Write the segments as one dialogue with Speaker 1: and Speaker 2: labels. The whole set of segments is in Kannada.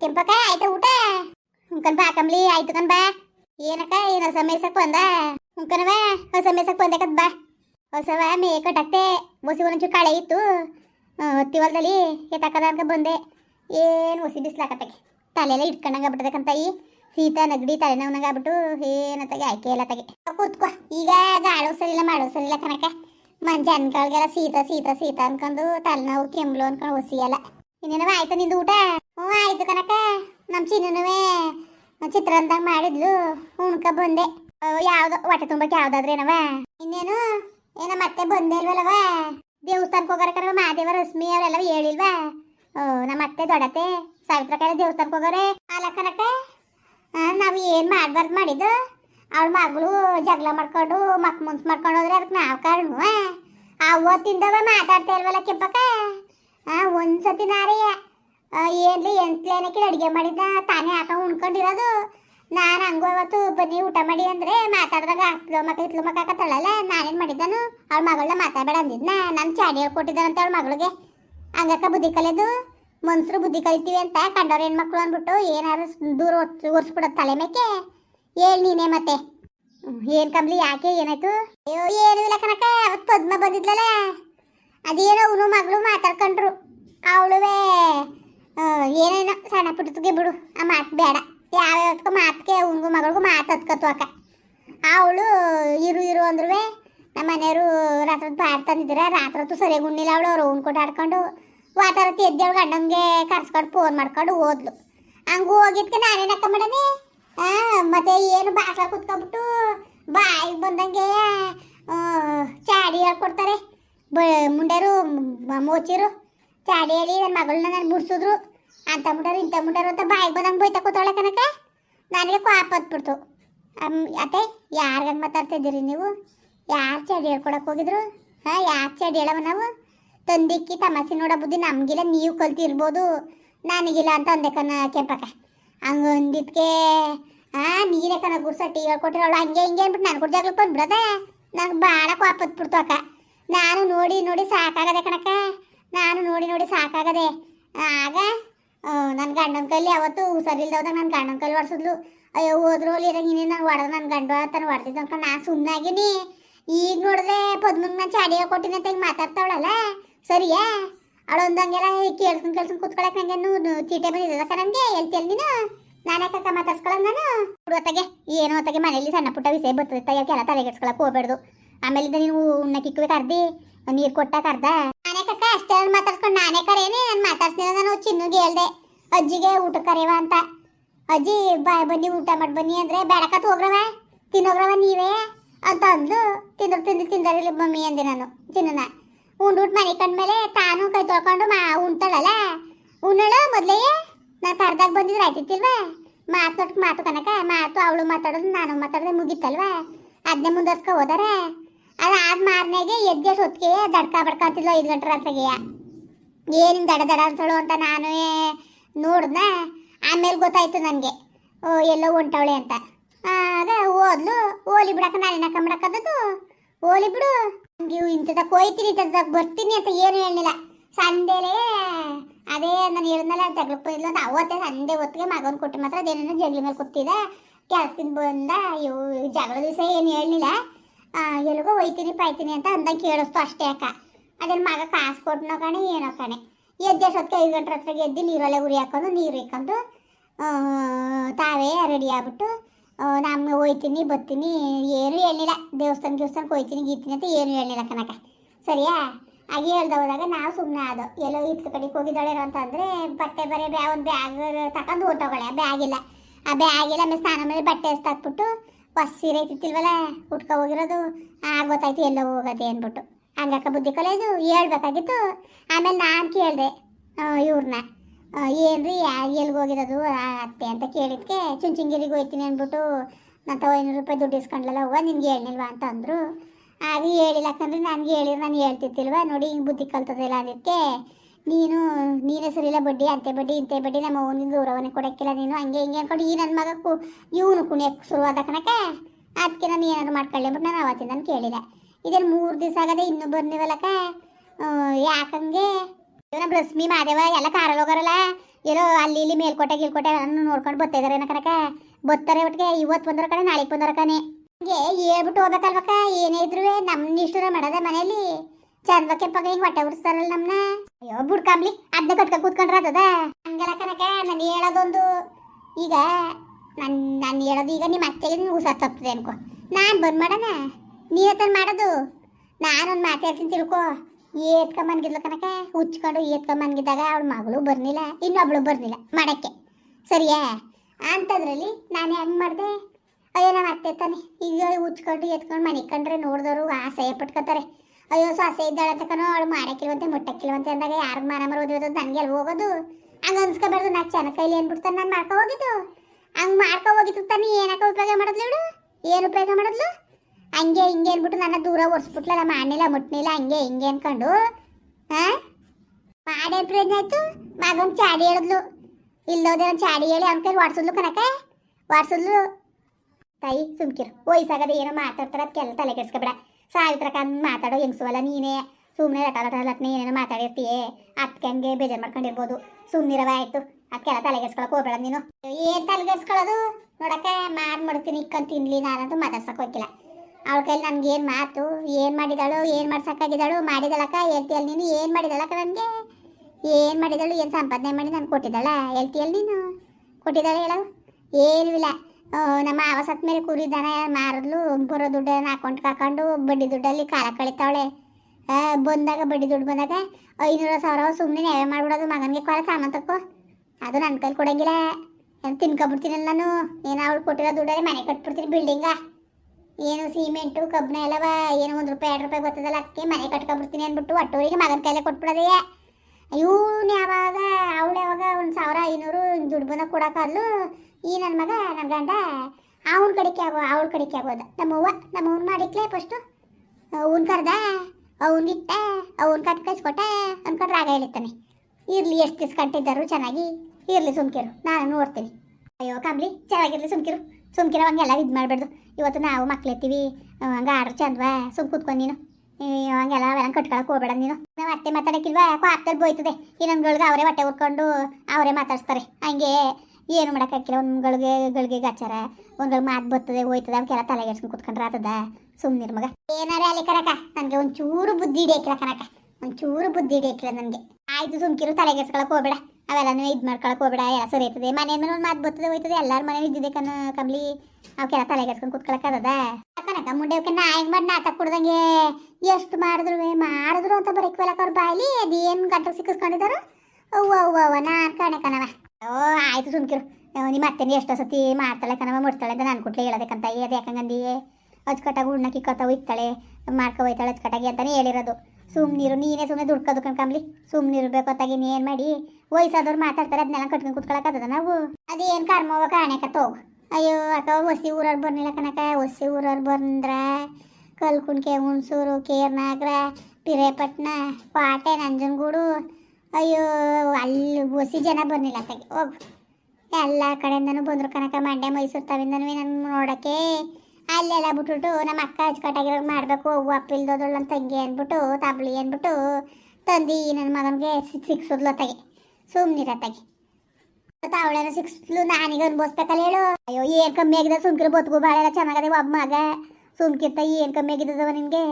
Speaker 1: ಕೆಂಪಕ್ಕ, ಆಯ್ತಾ ಊಟ? ಹುಂಕನ್ ಬಾ ಕಮ್ಲಿ, ಆಯ್ತು ಕನ್ ಬಾ ಏನಕ್ಕ, ಏನು ಹೊಸ ಮೇಸಕ್ ಬಂದ? ಹುಂಕನವ ಹೊಸ ಮೇಸಕ್ ಬಂದೆ ಕದ್ ಬಾ ಹೊಸವ ಮೇ ಕಟ್ಟಾಕ್ತೆ. ಬಸಿ ಒಂಚೂರು ಕಳೆ ಇತ್ತು. ಹೊತ್ತಿ ಹೊಲದಲ್ಲಿ ಎತ್ತಾಕದ ಅಂತ ಬಂದೆ. ಏನು ಹೊಸಿ ಬಿಸ್ಲಾಕತ್ತಗೆ ತಲೆಲ್ಲ ಇಟ್ಕೊಂಡಂಗೆ ಆಗ್ಬಿಟ್ಟದಕ್ಕಂತ ಈ ಶೀತ, ನಗಡಿ ತಲೆನೋವಂಗ ಆಗ್ಬಿಟ್ಟು ಏನತ್ತಾಗೆ ಆಯ್ಕೆ ಎಲ್ಲ ತಗೆ ಕೂತ್ಕೋ, ಈಗ ಗಾಳೋ ಸರಿಲ್ಲ ಮಾಡೋ ಸರಿಲ್ಲ ಕಣಕ ಮಂಜ ಸೀತಾ ಸೀತಾ ಸೀತಾ ಅನ್ಕೊಂಡು ತಲೆನೋವು ಕೆಮ್ಲು ಅನ್ಕೊಂಡು ಹೊಸಿಯಲ್ಲ ಇನ್ನೇನವ ಆಯ್ತಾ ನಿಂದು ಊಟ? ಹ್ಞೂ, ಆಯ್ತು ಕನಕ. ನಮ್ಮ ಚಿನ್ನನುವೆ ಚಿತ್ರಾನ್ನದಾಗ ಮಾಡಿದ್ಲು. ಉಣ್ಕ ಬಂದೆ. ಯಾವ್ದು ಹೊಟ್ಟೆ ತುಂಬಕ್ಕೆ ಯಾವ್ದಾದ್ರೇನವ ಇನ್ನೇನು? ಏನ ಮತ್ತೆ ಬಂದೇ ಇಲ್ವಲ್ಲವ? ದೇವಸ್ಥಾನಕ್ಕೆ ಹೋಗಾರ ಮಹಾದೇವ ರಶ್ಮಿ ಅವರೆಲ್ಲ ಹೇಳಿಲ್ವಾ? ಓ ನಮ್ಮ ಅತ್ತೆ ದೊಡ್ಡತ್ತೆ. ಸಾವಿತ್ರ ಕಡೆ ದೇವಸ್ಥಾನಕ್ಕೆ ಹೋಗೋರೆ. ಅಲ್ಲ ಕನಕ ನಾವು ಏನು ಮಾಡ್ಬಾರ್ದು ಮಾಡಿದ್ದು? ಅವಳ ಮಗಳು ಜಗಳ ಮಾಡ್ಕೊಂಡು ಮಕ್ ಮುಂಚೆ ಮಾಡ್ಕೊಂಡು ಹೋದ್ರೆ ಅದಕ್ಕೆ ನಾವು ಕಾರಣ ಅವತ್ತಿಂದವ ಮಾತಾಡ್ತಾ ಇಲ್ವಲ್ಲ ಕೆಂಪಕ್ಕ? ಆ, ಒಂದ್ಸತಿ ನಾರೇ ಏನ್ಲಿ ಕೇಳಿ ಅಡುಗೆ ಮಾಡಿದ್ದ ತಾನೇ ಹಾಕ ಉಣ್ಕೊಂಡಿರೋದು. ನಾನು ಹಂಗು ಅವತ್ತು ಬನ್ನಿ ಊಟ ಮಾಡಿ ಅಂದ್ರೆ ಮಾತಾಡಿದಾಗ ಹತ್ಲು ಮಕ್ಕ ಇತ್ಲು ಮಕ್ಕ ಹಾಕತ್ತಳಲ್ಲ ನಾನೇನು ಮಾಡಿದ್ದಾನು? ಅವ್ಳ ಮಗಳನ್ನ ಮಾತಾಡಬೇಡ ಅಂದಿದ್ನ. ನಾನು ಚಾಡಿ ಹೇಳ್ಕೊಟ್ಟಿದ್ದಾನಂತ ಅವಳ ಮಗಳಿಗೆ. ಹಂಗಕ್ಕ ಬುದ್ಧಿ ಕಲಿಯೋದು ಮನ್ಸರು ಬುದ್ಧಿ ಕಲಿತೀವಿ ಅಂತ ಕಂಡವ್ರ ಹೆಣ್ಮಕ್ಳು ಅಂದ್ಬಿಟ್ಟು ಏನಾದ್ರು ದೂರ ಒರ್ಸ್ ಒರ್ಸ್ಬಿಡೋದು ತಲೆ ಮೇಕೆ. ಹೇಳಿ ನೀನೇ ಮತ್ತೆ. ಏನು ಕಂಬ್ಲಿ ಯಾಕೆ ಏನಾಯ್ತು? ಅಯ್ಯೋ, ಏನು ಇಲ್ಲ ಕನಕ ಅವತ್ತು ಪದ್ಮ ಬಂದಿದ್ಲಲ್ಲ. ಅದೇನೋ ಅವನು ಮಗಳು ಮಾತಾಡ್ಕೊಂಡ್ರು. ಅವಳುವೆ. ಏನೇನೋ ಸಣ್ಣ ಪುಟ್ಟಿಗೆ ಬಿಡು. ಆ ಮಾತು ಬೇಡ. ಯಾವ್ಯಾವ ಮಾತಿಗೆ, ಉಂಗು ಮಗಳಿಗೂ ಮಾತು ಹತ್ಕತ್ತು ಅವಳು ಇರು ಇರು ಅಂದ್ರೂ ನಮ್ಮ ಮನೆಯವರು ರಾತ್ರಿ ಬಾಡ್ ರಾತ್ರಿ ಹೊತ್ತು ಸರಿಯಾಗಿ ಉಣ್ಣಿಲ್ಲ ಅವಳು. ಅವ್ರು ಉಣ್ಕೊಂಡು ಆಡ್ಕೊಂಡು ವಾತಾವರಣ ಎದ್ದೇಳು ಗಂಡಂಗೆ ಕರ್ಸ್ಕೊಂಡು ಫೋನ್ ಮಾಡ್ಕೊಂಡು ಹೋದ್ಲು. ಹಂಗೆ ಹೋಗಿದ್ಕೆ ನಾನೇನು ಅಕ್ಕ ಆ, ಮತ್ತೆ ಏನು ಬಾಗ್ಲ ಕುತ್ಕೊಂಡ್ಬಿಟ್ಟು ಬಾಯಿಗೆ ಬಂದಂಗೆ ಚಾಡಿ ಹೇಳ್ಕೊಡ್ತಾರೆ. ಬ, ಮುಂಡೆರು ಮೋಚಿರು. ಚಾಡಿ ನನ್ನ ಮಗಳನ್ನ ನಾನು ಮುಡ್ಸಿದ್ರು ಅಂತ ಮುಟ್ಟರು ಇಂಥ ಮುಟ್ಟರು ಅಂತ ಬಾಯಿಗೆ ಬಂದಂಗೆ ಬೈತಾ ಕೂತಾಳೆ ಕನಕ ನನಗೆ ಕೋಪ ಹತ್ಬಿಡ್ತು. ಅತ್ತೆ ಯಾರಿಗಂಗೆ ಮಾತಾಡ್ತಿದ್ದೀರಿ ನೀವು? ಯಾರು ಚಡಿ ಹೇಳ್ಕೊಡಕ್ಕೆ ಹೋಗಿದ್ರು? ಹಾಂ ಯಾಕೆ ಚಡಿ ಹೇಳವ ನಾವು? ತಂದಿಕ್ಕಿ ತಮಾಷೆ ನೋಡೋ ಬುದ್ಧಿ ನಮಗಿಲ್ಲ, ನೀವು ಕಲ್ತಿರ್ಬೋದು. ನನಗಿಲ್ಲ ಅಂತ ಅಂದೆ ಕಣ, ಕೆಂಪಕ್ಕ. ಹಂಗೆ ಅಂದಿದ್ಕೆ ಹಾಂ ನೀನೇ ಕಣ ಗುರ್ಸಟ್ಟಿ ಹೇಳ್ಕೊಟ್ಟಿರೋಳು ಹಂಗೆ, ಹಿಂಗೆ ಅಂದ್ಬಿಟ್ಟು ನಾನು ಕೂಡ ಜಾಗ್ಲಕ್ಕೆ ಬಂದ್ಬಿಡದೆ ನಂಗೆ ಭಾಳ ಕೋಪ ಹತ್ಬಿಡ್ತು ಅಕ್ಕ. ನಾನು ನೋಡಿ ನೋಡಿ ಸಾಕಾಗದೆ ಕಣಕ್ಕ. ನಾನು ನೋಡಿ ನೋಡಿ ಸಾಕಾಗದೆ. ಆಗ ನನ್ನ ಗಂಡನ ಕೈಲಿ ಅವತ್ತು ಹುಷಾರಿಲ್ದವ್ದಾಗ ನನ್ನ ಗಂಡನ ಕೈಲಿ ಹೊಡ್ಸಿದ್ಲು ಅಯ್ಯೋ ಹೋದ್ರು ಇರಂಗ ಇನ್ನೇನು ನಂಗೆ ಹೊಡೆದ ನನ್ನ ಗಂಡ ತಾನು ಹೊಡೆದಿದ್ದು ಅನ್ಕೊಂಡು ನಾನು ಸುಮ್ಮನಾಗಿನಿ ಈಗ ನೋಡಿದ್ರೆ ಪದ್ಮಗ್ ನಾನು ಚಾಡಿಯ ಕೊಟ್ಟಿನಿ ಅಂತ ಹಿಂಗೆ ಮಾತಾಡ್ತಾವಳಲ್ಲ? ಸರಿಯಾ? ಅವಳೊಂದಂಗೆಲ್ಲ ಕೇಳ್ಸ್ಕೊಂಡು ಕೇಳ್ಸ್ಕೊಂಡು ಕೂತ್ಕೊಳಕ್ ನಂಗೆ ಚೀಟೆ ಬಂದಿದ್ದಕ್ಕ ನನಗೆ ಹೇಳ್ತಿಯಲ್ಲ ನೀನು? ನಾನೇ ಕಕ್ಕ ಮಾತಾಡ್ಸ್ಕೊಳಂಗ ನಾನು? ಹುಡುಗತ್ತಾಗೆ ಏನೋ ಹೊತ್ತಾಗೆ ಮನೇಲಿ ಸಣ್ಣ ಪುಟ್ಟ ವಿಷಯ ಬರ್ತದೆ ತಲೆಗೆಡ್ಸ್ಕೊಳಕ್ಕೆ ಹೋಗ್ಬೇಡ್ದು. ಆಮೇಲಿಂದ ನೀನು ಉಣ್ಣ ಕಿಕ್ಕುವೆ ಕರ್ದಿ ನೀರು ಕೊಟ್ಟ ಕರ್ದ ನಾನೇ ಕಕ್ಕ ಅಷ್ಟೇ ಮಾತಾಡ್ಸ್ಕೊಂಡು ನಾನೇ ಕರೇನೆ ನಾನು ಮಾತಾಡ್ಸ್ತೀನಿ ನಾನು ಚಿನ್ನು ಹೇಳ್ದೆ, ಅಜ್ಜಿಗೆ ಊಟ ಕರೆಯುವ ಅಂತ. ಅಜ್ಜಿ ಬಾ ಬನ್ನಿ, ಊಟ ಮಾಡಿ ಬನ್ನಿ ಅಂದ್ರೆ ಬೇಡಕತ್ ಹೋಗ್ರವ ತಿನ್ನೋಗ್ರವ ನೀವೇ ಅಂತ ಅಂದ್ಲು. ತಿಂದ್ರು, ತಿಂದು ತಿಂದರಿಲ್ಲ ಮಮ್ಮಿ ಅಂದೆ ನಾನು ತಿನ್ನನ. ಉಂಡ್ಬಿಟ್ಟು ಮನೆ ಕಂಡ್ಮೇಲೆ ತಾನು ಕೈ ತೊಳ್ಕೊಂಡು ಮಾ ಉಣ್ತಾಳಲ್ಲ. ಉಣ್ಣಳು ಮೊದಲೇ? ನಾನು ಕರ್ದಾಗ ಬಂದಿದ್ರೆ ಆಯ್ತಿತ್ತಿಲ್ವಾ? ಮಾತು ಮಾತು ಕನಕ, ಮಾತು ಅವಳು ಮಾತಾಡೋದು, ನಾನು ಮಾತಾಡೋದು ಮುಗೀತಲ್ವಾ? ಅದನ್ನೇ ಮುಂದರ್ಸ್ಕೊ ಹೋದಾರ. ಅದಾದ ಮಾರನೆಗೆ ಎದ್ದೆ ಸೊತ್ತಿಗೆ ದಡ್ಕ ಬಡ್ಕ ಅಂತಿದ್ಲು ಐದು ಗಂಟೆ ರಾತ್ರಿಗೆ. ಏನಿಂದ ದಡ ದಡ ಅಂತಳು ಅಂತ ನಾನು ನೋಡ್ದೆ ಆಮೇಲೆ ಗೊತ್ತಾಯ್ತು ನನಗೆ. ಓ, ಎಲ್ಲೋ ಹೊಂಟವಳೆ ಅಂತ. ಆಗ ಓದ್ಲು ಓಲಿ ಬಿಡಕ ನಾನು ಹಾಕೊಂಬಿಡಕ್ಕದ್ದು ಓಲಿ ಬಿಡು. ನೀವು ಇಂಥದಾಗ ಹೋಯ್ತೀನಿ ಇಂಥದಾಗ ಬರ್ತೀನಿ ಅಂತ ಏನು ಹೇಳಲಿಲ್ಲ. ಸಂದೇಲೇ ಅದೇ ನಾನು ಹೇಳಿದ್ನಲ್ಲ ಜಗಳ ಇಲ್ಲ ಅಂತ. ಅವತ್ತೇ ಸಂಡೆ ಹೊತ್ತಿಗೆ ಮಗನ ಕೊಟ್ಟು ಮಾತ್ರ ಅದೇನೇನೋ ಜಗಳ ಮೇಲೆ ಕೂತಿದ್ದ. ಕೆಲಸದಿಂದ ಬಂದ. ಇವು ಜಗಳ ದಿವಸ ಏನು ಹೇಳಲಿಲ್ಲ. ಎಲ್ಲಿಗೋ ಹೋಯ್ತೀನಿ ಪಾಯ್ತೀನಿ ಅಂತ ಅಂದಂಗೆ ಕೇಳಿಸ್ತು ಅಷ್ಟೇ ಅಕ್ಕ. ಅದನ್ನ ಮಗ ಕಾಸು ಕೊಟ್ಟನೋ ಕಣೆ, ಏನೋ ಕಣೆ. ಎದ್ದೆ ಸೊತ್ತಿಗೆ ಐದು ಗಂಟೆ ಹತ್ರ ಎದ್ದು ನೀರಲ್ಲೇ ಉರಿ ಹಾಕೊಂಡು ನೀರು ಇಕ್ಕೊಂಡು ತಾವೇ ರೆಡಿ ಆಗ್ಬಿಟ್ಟು ನಮ್ಮ ಹೋಯ್ತೀನಿ, ಬರ್ತೀನಿ, ಏನು ಹೇಳಿಲ್ಲ ದೇವಸ್ಥಾನ ದೇವಸ್ಥಾನಕ್ಕೆ ಹೋಯ್ತೀನಿ, ಗೀತೀನಿ ಅಂತ ಏನು ಹೇಳಿಲ್ಲ ಕನಕ ಸರಿಯಾ? ಹಾಗೆ ಹೇಳ್ದೆ ಹೋದಾಗ ನಾವು ಸುಮ್ಮನೆ ಅದು ಎಲ್ಲೋ ಇತ್ತು ಕಡೆಗೆ ಹೋಗಿದ್ದಾಳೆ ಅಂತಂದರೆ ಬಟ್ಟೆ ಬರೀ ಬ್ಯಾ ಒಂದು ಬ್ಯಾಗ್ ತಗೊಂಡು ಹೊಟ್ಟೋಗಳೆ ಬ್ಯಾಗ್ ಇಲ್ಲ. ಆ ಬ್ಯಾಗ್ ಇಲ್ಲ, ಆಮೇಲೆ ಸ್ನಾನ ಮೇಲೆ ಬಟ್ಟೆ ಎಸ್ತಾಕ್ಬಿಟ್ಟು ಬಸ್ ಸೀರೆ ಇತ್ತಿಲ್ವಲ್ಲ ಉಟ್ಕೊ ಹೋಗಿರೋದು. ಆಗ ಗೊತ್ತಾಯ್ತು ಎಲ್ಲೋ ಹೋಗೋದೆ ಅಂದ್ಬಿಟ್ಟು. ಹಂಗಕ್ಕ ಬುದ್ಧಿ ಕಲಿಯೋದು ಹೇಳ್ಬೇಕಾಗಿತ್ತು. ಆಮೇಲೆ ನಾನು ಕೇಳಿದೆ ಇವ್ರನ್ನ ಏನ್ರಿ ಎಲ್ಲಿಗೆ ಹೋಗಿರೋದು, ಆ, ಅತ್ತೆ ಅಂತ ಕೇಳಿದ್ಕೆ, ಚುಂಚುಂಗಿರಿಗೆ ಹೋಯ್ತೀನಿ ಅಂದ್ಬಿಟ್ಟು ನನ್ನ ಐನೂರು ರೂಪಾಯಿ ದುಡ್ಡು ಇಸ್ಕೊಂಡ್ಲಲ್ಲ ಹೋಗ ನಿನ್ಗೆ ಹೇಳಿಲ್ವಾ ಅಂತ ಅಂದರು. ಅದು ಹೇಳಿಲ್ಲ, ಯಾಕಂದ್ರೆ ನನಗೆ ಹೇಳಿದ್ರೆ ನಾನು ಹೇಳ್ತಿರ್ತಿಲ್ವ ನೋಡಿ ಹಿಂಗೆ ಬುದ್ಧಿ ಕಲ್ತದಿಲ್ಲ ಅದಕ್ಕೆ. ನೀನು ನೀನೇ ಸರಿಯಿಲ್ಲ ಬಡ್ಡಿ ಅಂತೆ ಬಡ್ಡಿ, ಇಂತೆ ಬಡ್ಡಿ, ನಮ್ಮ ಅವನಿಗೆ ಗೌರವನೇ ಕೊಡಕ್ಕಿಲ್ಲ ನೀನು. ಹಂಗೆ ಹಿಂಗೆ ಅನ್ಕೊಂಡು ಈ ನನ್ನ ಮಗ ಇವನು ಕುಣಿಯಕ್ಕೆ ಶುರುವಾದ ಕಣಕ್ಕೆ. ಅದಕ್ಕೆ ನಾನು ಏನಾದ್ರು ಮಾಡ್ಕೊಳ್ಳಿ ಅಂದ್ಬಿಟ್ಟು ನಾನು ಅವತ್ತಿಂದ ನಾನು ಕೇಳಿದೆ. ಇದೇನು ಮೂರು ದಿವಸ ಆಗದೆ ಇನ್ನೂ ಬಂದಿವಲ್ಲಕ್ಕ ಯಾಕಂಗೆ ಇವನ ರಶ್ಮಿ, ಮಾದೇವ, ಎಲ್ಲ ಕಾರಲ್ಲಿ ಹೋಗೋರಲ್ಲ ಏನೋ ಅಲ್ಲಿ ಇಲ್ಲಿ ಮೇಲ್ಕೋಟೆ ಗೀಲ್ಕೋಟೆ ಅನ್ನು ನೋಡ್ಕೊಂಡು ಬರ್ತಾ ಏನೋ ಕಣಕ ಬರ್ತಾರೆ ಒಟ್ಟಿಗೆ, ಇವತ್ತು ಬಂದ್ರ ಕಣೆ, ನಾಳೆಗೆ ಬಂದ್ರ ಕಣೆ. ಹಂಗೆ ಹೇಳ್ಬಿಟ್ಟು ಹೋಗ್ಬೇಕಲ್ವಕ್ಕ ಏನೇ ಇದ್ರು ನಮ್ಮ ಇಷ್ಟರ ಮಾಡೋದೆ ಮನೇಲಿ ಚಂದ ಪಗ ಹಿಂಗೆ ಹೊಟ್ಟೆ ಉರಿಸ್ತಾರಲ್ಲ ನಮ್ಮನ್ನ ಅಯ್ಯೋ ಬುಡ್ಕಾಂಬ್ಲಿ ಅದನ್ನ ಕಟ್ಕ ಕೂತ್ಕೊಂಡ್ರೆ ಅದ ಹಂಗಲ್ಲ ಕನಕ ನಾನು ಹೇಳೋದೊಂದು ಈಗ, ನನ್, ನಾನು ಹೇಳೋದು ಈಗ ನಿಮ್ಮ ಅತ್ತೆಗೆ ಉಸ ತಪ್ತದೆ ಅನ್ಕೋ. ನಾನು ಬಂದ್ ಮಾಡೋಣ? ನೀ ಎತ್ತನ್ ಮಾಡೋದು? ನಾನೊಂದು ಮಾತಾಡ್ತೀನಿ ತಿಳ್ಕೊ. ಏತ್ಕೊಂಬನ್ಗಿದ್ಲು ಕನಕ ಹುಚ್ಕೊಂಡು ಏತ್ಕೊಂಬನ್ಗಿದ್ದಾಗ ಅವಳ ಮಗಳು ಬರ್ನಿಲ್ಲ, ಇನ್ನೊಬ್ಳು ಬರ್ನಿಲ್ಲ ಮಾಡಕ್ಕೆ. ಸರಿಯಾ? ಅಂಥದ್ರಲ್ಲಿ ನಾನು ಹೆಂಗೆ ಮಾಡಿದೆ? ಅಯ್ಯೋ ನಮ್ಮ ಅತ್ತೆ ತಾನೆ ಈಗ ಹುಚ್ಕೊಂಡು ಎತ್ಕೊಂಡು ಮನೆ ಕಂಡ್ರೆ ನೋಡಿದವರು ಆಸೆ ಪಟ್ಕೋತಾರೆ. ಅಯ್ಯೋ ಸೊಸೆ ಇದ್ದಾಳೆ ಅಂತ ಕಣೋ, ಅವಳು ಮಾಡಕ್ಕಿಲ್ವಂತೆ, ಮುಟ್ಟಕ್ಕಿಲ್ವಂತೆ ಅಂದಾಗ ಯಾರು ಮಾರ ಮರೋದು ನನಗೆ ಅಲ್ಲಿ ಹೋಗೋದು? ಹಂಗೆ ಅನ್ಸ್ಕೊಬಾರ್ದು, ನಾ ಚೆನ್ನ ಕೈಲಿ ಏನ್ಬಿಡ್ತಾನೆ ನಾನು ಮಾಡ್ಕೊ ಹೋಗಿದ್ದು. ಹಂಗೆ ಮಾಡ್ಕೊ ಹೋಗಿದ್ದು ತಾನೆ, ಏನಕ್ಕ ಉಪಯೋಗ ಮಾಡಿದ್ಲು ಇವಳು? ಏನು ಉಪಯೋಗ ಮಾಡಿದ್ಲು? ಹಂಗೆ ಹಿಂಗೆ ಅಂದ್ಬಿಟ್ಟು ನನ್ನ ದೂರ ಒರೆಸ್ಬಿಟ್ಲಲ್ಲ ಮಾಡಿಲ್ಲ ಮುಟ್ನಿಲ್ಲ ಹಂಗೆ ಹಿಂಗೆ ಅನ್ಕೊಂಡು. ಹಾಂ ಮಾಡೇ ಪ್ರಯೋಜನ ಆಯ್ತು? ಮಗನ್ ಚಾಡಿ ಹೇಳಿದ್ಲು. ಇಲ್ಲೋದೇ ಚಾಡಿ ಹೇಳಿ ಅವ್ನ ಕೈ ಒಡ್ಸಿದ್ಲು ಕನಕ ಒಡ್ಸಿದ್ಲು ತಾಯಿ ಸುಮ್ಕಿರು. ವಯಸ್ಸಾಗದ ಏನೋ ಮಾತಾಡ್ತಾರೆ ಅದಕ್ಕೆಲ್ಲ ತಲೆ ಕೆಡ್ಸ್ಕೊಬೇಡ. ಸಾವಿತ್ರ ಕಂದ್ ಮಾತಾಡೋ ಹೆಂಗ್ಸುವಲ್ಲ ನೀನೇ? ಸುಮ್ಮನೆ ಲಟ ಲಟ ಲಟ್ನೆ ಮಾತಾಡಿರ್ತೀಯೇ? ಅತ್ಕಂಗೆ ಬೇಜಾರು ಮಾಡ್ಕೊಂಡಿರ್ಬೋದು. ಸುಮ್ಮನಿರವ ಆಯಿತು. ಅದಕ್ಕೆಲ್ಲ ತಲೆಗೆಸ್ಕೊಳಕ್ಕೆ ಹೋಗ್ಬೇಡ ನೀನು. ಏನು ತಲೆಗೆಸ್ಕೊಳ್ಳೋದು ನೋಡಕ್ಕೆ, ಮಾಡಿ ಮಾಡ್ತೀನಿ ಇಕ್ಕಂತ ತಿನ್ಲಿ ನಾನಂತೂ ಮಾತಾಡ್ಸಕ್ಕೆ ಹೋಗಿಲ್ಲ ಅವಳ ಕೈಲಿ ನನ್ಗೆ ಏನು ಮಾತು? ಏನು ಮಾಡಿದಾಳು, ಏನು ಮಾಡ್ಸಕ್ಕಾಗಿದ್ದಾಳು? ಮಾಡಿದಳಕ್ಕ ಹೇಳ್ತೀಯಲ್ಲ ನೀನು? ಏನು ಮಾಡಿದಳಕ್ಕ ನನಗೆ? ಏನು ಮಾಡಿದಳು? ಏನು ಸಂಪಾದನೆ ಮಾಡಿ ನಾನು ಕೊಟ್ಟಿದ್ದಾಳ? ಹೇಳ್ತೀಯಲ್ಲ ನೀನು? ಕೊಟ್ಟಿದ್ದಾಳೆ ಹೇಳು. ಏನೂ ಇಲ್ಲ. ನಮ್ಮ ಮಾವ ಸತ್ ಮೇಲೆ ಕುರಿ ದನ ಮಾರಿದ್ಲು ಬರೋ ದುಡ್ಡನ್ನು ಅಕೌಂಟ್ ಹಾಕೊಂಡು ಬಡ್ಡಿ ದುಡ್ಡಲ್ಲಿ ಕಾಲ ಕಳಿತಾವಳೆ. ಬಂದಾಗ, ಬಡ್ಡಿ ದುಡ್ಡು ಬಂದಾಗ ಐನೂರು ಸಾವಿರ ಸುಮ್ಮನೆ ನೆವೆ ಮಾಡ್ಬಿಡೋದು. ಮಗನಿಗೆ ಕೊಡ, ಸಾಮಾನು ತಕ್ಕೋ. ಅದು ನನ್ನ ಕೈಲಿ ಕೊಡಂಗಿಲ್ಲ. ಏನು ತಿನ್ಕೊಬಿಡ್ತೀನಲ್ಲ ನಾನು. ಏನು ಅವಳು ಕೊಟ್ಟಿರೋ ದುಡ್ಡಲ್ಲಿ ಮನೆ ಕಟ್ಬಿಡ್ತೀನಿ ಬಿಲ್ಡಿಂಗ. ಏನು ಸಿಮೆಂಟು, ಕಬ್ಬಿಣ ಎಲ್ಲವ. ಏನು ಒಂದು ರೂಪಾಯಿ, ಎರಡು ರೂಪಾಯಿ ಗೊತ್ತದಲ್ಲ? ಅಕ್ಕಿ ಮನೆ ಕಟ್ಕೊಬಿಡ್ತೀನಿ ಅಂದ್ಬಿಟ್ಟು ಒಟ್ಟೂರಿಗೆ ಮಗನ ಕೈಲೇ ಕೊಟ್ಬಿಡೋದೇ ಇವನು ಯಾವಾಗ, ಅವಳು ಯಾವಾಗ ಒಂದು ಸಾವಿರ ಐನೂರು ದುಡ್ಡು ಬಂದಾಗ ಈ ನನ್ನ ಮಗ ನನ್ನ ಗಂಡ, ಅವನ ಕಡೆಗೆ ಆಗೋ, ಅವಳ ಕಡೆಗೆ ಆಗೋದ. ನಮ್ಮವ್ವ, ನಮ್ಮವ್ನ ಮಾಡಿಕ್ಲೆ ಫಸ್ಟು ಅವ್ನ ಕರ್ದ ಅವ್ನಿಟ್ಟ ಅವ್ನ ಕಟ್ ಕಳಿಸ್ಕೊಟ್ಟೆ ಅಂದ್ಕೊಂಡು ರಾಗ ಹೇಳಿರ್ತಾನೆ ಇರಲಿ, ಎಷ್ಟು ದಿವ್ಸ ಕಂಟಿದ್ದರು ಚೆನ್ನಾಗಿ. ಇರಲಿ ಸುಮ್ಕಿರು, ನಾನು ನೋಡ್ತೀನಿ. ಅಯ್ಯೋ ಕಂಬ್ಲಿ ಚೆನ್ನಾಗಿರಲಿ ಸುಮ್ಕಿರು. ಸುಮ್ಕಿರೋ ಹಂಗೆಲ್ಲ ಇದು ಮಾಡಬಾರ್ದು ಇವತ್ತು ನಾವು ಮಕ್ಳೆತ್ತೀವಿ ಹಂಗೆ ಆಡ್ರು ಚಂದ್ವಾ ಸುಮ್ ಕೂತ್ಕೊಂಡು ನೀನು. ಈ ಹಂಗೆಲ್ಲ ಅವೆಲ್ಲ ಕಟ್ಕೊಳಕ್ ಹೋಗ್ಬೇಡ ನೀನು. ನಾವು ಅತ್ತೆ ಮಾತಾಡಕ್ಕಿಲ್ವಾ? ಕ್ವಾಪ್ತಲ್ಲಿ ಬೋಯ್ತದೆ. ಇನ್ನೊಂದ್ಗಳಿಗೆ ಅವರೇ ಹೊಟ್ಟೆ ಉರ್ಕೊಂಡು ಅವರೇ ಮಾತಾಡ್ಸ್ತಾರೆ. ಹಂಗೆ ಏನು ಮಾಡೋಕ್ಕಾಗಿಲ್ಲ ಒಂದ್ಗಳಿಗೆ ಗಳಿಗೆ ಗಾಚಾರ, ಒಂದ್ಗಳಿಗೆ ಮಾತು ಬರ್ತದೆ, ಹೋಯ್ತದೆ, ಅವಕ್ಕೆಲ್ಲ ತಲೆಗೆಡ್ಸ್ಕೊಂಡು ಕುತ್ಕೊಂಡ್ರೆ ಆತದ. ಸುಮ್ಮನಿರ್ ಮಗ. ಏನಾರ ಅಲ್ಲಿ ಕನಕ ನನಗೆ ಒಂಚೂರು ಬುದ್ಧಿ ಹಿಡಿಯಕ್ಕಿಲ್ಲ ಕನಕ ಒಂಚೂರು ಬುದ್ಧಿ ಹಿಡಿಯಕ್ಕಿಲ್ಲ ನನಗೆ. ಆಯ್ತು ಸುಮ್ಕಿರು ತಲೆಗೆಡ್ಸ್ಕೊಳಕ್ ಹೋಗ್ಬೇಡ. ಅವೆಲ್ಲನೂ ಇದು ಮಾಡ್ಕೊಳಕ್ಕೆ ಹೋಗ್ಬೇಡ, ಎಲ್ಲ ಸರಿ ಇರ್ತದೆ. ಮನೆ ಮೇಲೆ ಒಂದು ಮಾತು ಬರ್ತದೆ, ಹೋಯ್ತದೆ. ಎಲ್ಲರ ಮನೆ ಇದ್ದಿದೆ ಕಣ ಕಂಬ್ಲಿ ಅವಕ್ಕೆಲ್ಲ ತಲೆಗೆಡ್ಸ್ಕೊಂಡು ಕುತ್ಕೊಳಕ್ ಕುತ್ಕೊಳಕ್ಕದ ಕನಕ ಮುಂಡೆ ಅವಕ್ಕೆ ನಾ ಹೆಂಗೆ ಮಾಡಿ ನಾಟಕ ಕೊಡ್ದಂಗೆ? ಎಷ್ಟು ಮಾಡಿದ್ರು ಮಾಡಿದ್ರು ಅಂತ ಬರೀಕ್ವಲ್ಲಕ ಅವ್ರ ಬಾಯಿಲಿ ಅದೇನು ಗಂಟು ಸಿಕ್ಕಿಸ್ಕೊಂಡಿದಾರ ಅವ್ವ ಅವ್ವ ಅವ್ವ, ನಾನು ಕಾಣೆ ಕಣವ ಓ ಆಯ್ತು ಸುಮ್ಕಿರು. ನಿಮ್ಮ ಅತ್ತೆನೇ ಎಷ್ಟೋ ಸತಿ ಮಾಡ್ತಾಳೆ ಕಣವ ಮುಡ್ತಾಳೆ ಅಂತ ನಾನು ಕುಟ್ಲೆ ಹೇಳೋದಕ್ಕಂತ. ಅದು ಯಾಕಂಗಂದಿ ಅಚ್ಚುಕಟ್ಟಾಗಿ ಉಣ್ಣ ಕಿಕ್ಕತ್ತಾವ ಇತ್ತಾಳೆ, ಮಾಡ್ಕೊ ಹೋಯ್ತಾಳೆ ಅಚ್ಚುಕಟ್ಟಾಗಿ ಅಂತಲೇ ಹೇಳಿರೋದು. ಸುಮ್ನಿರು, ನೀನೇ ಸುಮ್ಮನೆ ದುಡ್ಕೋದು ಕಣ್ಕಂಬ್ಲಿ ಸುಮ್ಮನಿರ್ಬೇಕು ಅತ್ತಾಗಿ ಏನು ಮಾಡಿ? ವಯಸ್ಸಾದವ್ರು ಮಾತಾಡ್ತಾರೆ ಅದನ್ನೆಲ್ಲ ಕಟ್ಕೊಂಡು ಕುತ್ಕೊಳಕತ್ತದ ನಾವು? ಅದೇನು ಕರ್ಮವ ಕಾಣಕತ್ತ ಹೋಗು ಅಯ್ಯೋ, ಅಕ್ಕ ಹೊಸಿ ಊರವ್ರು ಬರ್ನಿಲ್ಲ ಕಣಕ ಹೊಸಿ ಊರವ್ರು ಬಂದ್ರ. ಕಲ್ಕುಣ್ಕೆ, ಹುಣಸೂರು, ಕೇರ್ನಾಗ್ರ, ಪಿರೇಪಟ್ನ, ಪಾಟೆ, ನಂಜನಗೂಡು. ಅಯ್ಯೋ, ಅಲ್ಲಿ ಹೊಸಿ ಜನ ಬರ್ನಿಲ್ಲ ತಗೆ ಹೋಗು. ಎಲ್ಲ ಕಡೆಯಿಂದನೂ ಬಂದ್ರು ಕನಕ ಮಂಡ್ಯ, ಮೈಸೂರು ತವಿಂದನೂ ನನ್ನ ನೋಡೋಕ್ಕೆ. ಅಲ್ಲೆಲ್ಲ ಬಿಟ್ಬಿಟ್ಟು ನಮ್ಮ ಅಕ್ಕ ಅಚ್ಚುಕಟ್ಟಾಗಿರೋ ಮಾಡಬೇಕು, ಅವ್ವ ಅಪ್ಪಿಲ್ದೋದಳು ನನ್ನ ತಂಗಿ ಅಂದ್ಬಿಟ್ಟು ತಬ್ಲಿ ಅಂದ್ಬಿಟ್ಟು ತಂದು ನನ್ನ ಮಗನಿಗೆ ಸಿಕ್ಸಿದ್ಲು ಅತ್ತಾಗೆ. ಸುಮ್ಮನಿರತ್ತಾಗೆ ಮತ್ತು ಅವಳೆಲ್ಲ ಸಿಕ್ಸ್ಲು ನಾನೀಗ ಅನ್ಬೋಸ್ಬೇಕಲ್ಲ ಹೇಳು. ಅಯ್ಯೋ, ಏನು ಕಮ್ಮಿ ಆಗಿದೆ? ಸುಮ್ಕಿರು ಬದುಕು ಎಲ್ಲ ಚೆನ್ನಾಗದೆ ಒಬ್ಬ ಮಗ. ಸುಮ್ಕಿರ್ತ ಏನು ಕಮ್ಮಿ ಆಗಿದ್ದವ ನಿನಗೆ?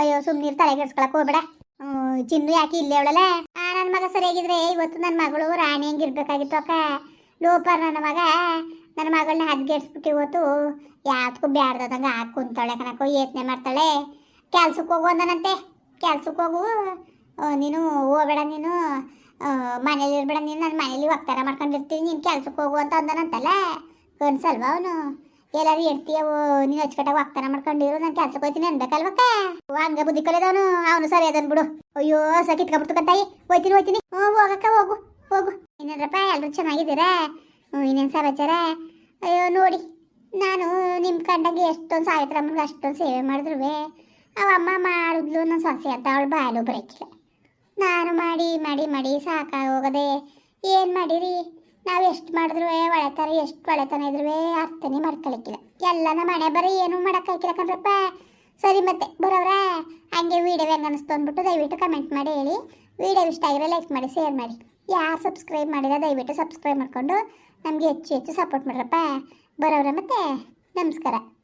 Speaker 1: ಅಯ್ಯೋ, ಸುಮ್ನಿರ್ ತಲೆ ಕೆಡ್ಸ್ಕೊಳಕ್ ಹೋಗ್ಬೇಡ. ಚಿನ್ನು ಯಾಕೆ ಇಲ್ಲೇ ಅವಳಲ್ಲ? ಆ ನನ್ನ ಮಗ ಸರಿಯಾಗಿದ್ರೆ ಇವತ್ತು ನನ್ನ ಮಗಳು ರಾಣಿ ಹಂಗಿರ್ಬೇಕಾಗಿತ್ತು ಅಕ್ಕ. ಲೋಪರ್ ನನ್ನ ಮಗ. ನನ್ನ ಮಗಳನ್ನ ಹದ್ಗೆಡ್ಸ್ಬಿಟ್ಟು ಇವತ್ತು ಯಾವ್ದಕ್ಕೂ ಬ್ಯಾಡ್ದಂಗ ಹಾಕಿ ಕುಂತಾಳೆ ಕಣಕೋ ಯೋಚನೆ ಮಾಡ್ತಾಳೆ. ಕೆಲ್ಸಕ್ಕೆ ಹೋಗು ಅಂದನಂತೆ. ಕೆಲ್ಸಕ್ಕೆ ಹೋಗು. ನೀನು ಹೋಗಬೇಡ ನೀನು. ಮನೇಲಿ ಇರ್ಬೇಡ ನೀನು. ನಾನು ಮನೇಲಿ ಒಕ್ತಾರ ಮಾಡ್ಕೊಂಡಿರ್ತೀನಿ. ನೀನು ಕೆಲ್ಸಕ್ಕೆ ಹೋಗು ಅಂತ ಅಂದನಂತಲ್ಲ. ಕನ್ಸಲ್ವ ಅವನು? ಎಲ್ಲರೂ ಇರ್ತೀಯವು ನೀನು ಅಚ್ಚುಕಟ್ಟಾಗಿ ಒಕ್ತಾರ ಮಾಡ್ಕೊಂಡಿರು. ನಾನು ಕೆಲ್ಸಕ್ಕೆ ಹೋಗ್ತೀನಿ ಅನ್ಬೇಕಲ್ವಕ್ಕ ಹಂಗ ಬುದ್ಧಿ ಕಲಿದವನು ಅವನು. ಸರಿ ಅದನ್ ಬಿಡು. ಅಯ್ಯೋ ಸಕಿತ್ಕೊಂಡ್ಬಿಡ್ತು ಕಂತಾಯಿ ತಾಯಿ ಹೋಯ್ತೀನಿ ಹೋಯ್ತೀನಿ. ಹೋಗಕ್ಕ, ಹೋಗು ಹೋಗು. ಇನ್ನೇನ್ರಪ್ಪ ಎಲ್ಲರೂ ಚೆನ್ನಾಗಿದ್ದೀರಾ? ಇನ್ನೇನು ಸಮಾಚಾರ? ಅಯ್ಯೋ, ನೋಡಿ, ನಾನು ನಿಮ್ಮ ಕಂಡಂಗೆ ಎಷ್ಟೊಂದು ಸಾವಿತ್ರಮ್ಮನಿಗೆ ಅಷ್ಟೊಂದು ಸೇವೆ ಮಾಡಿದ್ರು ಅವಮ್ಮ ಮಾಡಿದ್ಲು ನನ್ನ ಸೊಸೆ ಅಂತ ಅವಳು ಬಾಯಲು ಬರೋಕ್ಕಿಲ್ಲ ನಾನು ಮಾಡಿ ಮಾಡಿ ಮಾಡಿ ಸಾಕಾಗಿ ಹೋಗದೆ ಏನು ಮಾಡಿರಿ? ನಾವು ಎಷ್ಟು ಮಾಡಿದ್ರು ಒಳೆತನ, ಎಷ್ಟು ಒಳೆತನ ಇದ್ರು ಅರ್ಥನೇ ಮಾಡ್ಕೊಳಕ್ಕಿಲ್ಲ ಎಲ್ಲನ ಮನೆ ಬರೀ ಏನು ಮಾಡೋಕ್ಕಾಗಿಲ್ಲ ಕಣ್ರಪ್ಪ. ಸರಿ ಮತ್ತೆ, ಬರೋವ್ರ? ಹಂಗೆ ವೀಡಿಯೋ ಹೆಂಗೆ ಅನಿಸ್ತು ಅಂದ್ಬಿಟ್ಟು ದಯವಿಟ್ಟು ಕಮೆಂಟ್ ಮಾಡಿ ಹೇಳಿ. ವೀಡಿಯೋ ಇಷ್ಟ ಆಗಿರೋ ಲೈಕ್ ಮಾಡಿ ಶೇರ್ ಮಾಡಿ. ಯಾರು ಸಬ್ಸ್ಕ್ರೈಬ್ ಮಾಡಿಲ್ಲ, ದಯವಿಟ್ಟು ಸಬ್ಸ್ಕ್ರೈಬ್ ಮಾಡ್ಕೊಂಡು ನಮಗೆ ಹೆಚ್ಚು ಹೆಚ್ಚು ಸಪೋರ್ಟ್ ಮಾಡ್ರಪ್ಪ. ಬರೋರ ಮತ್ತೆ ನಮಸ್ಕಾರ.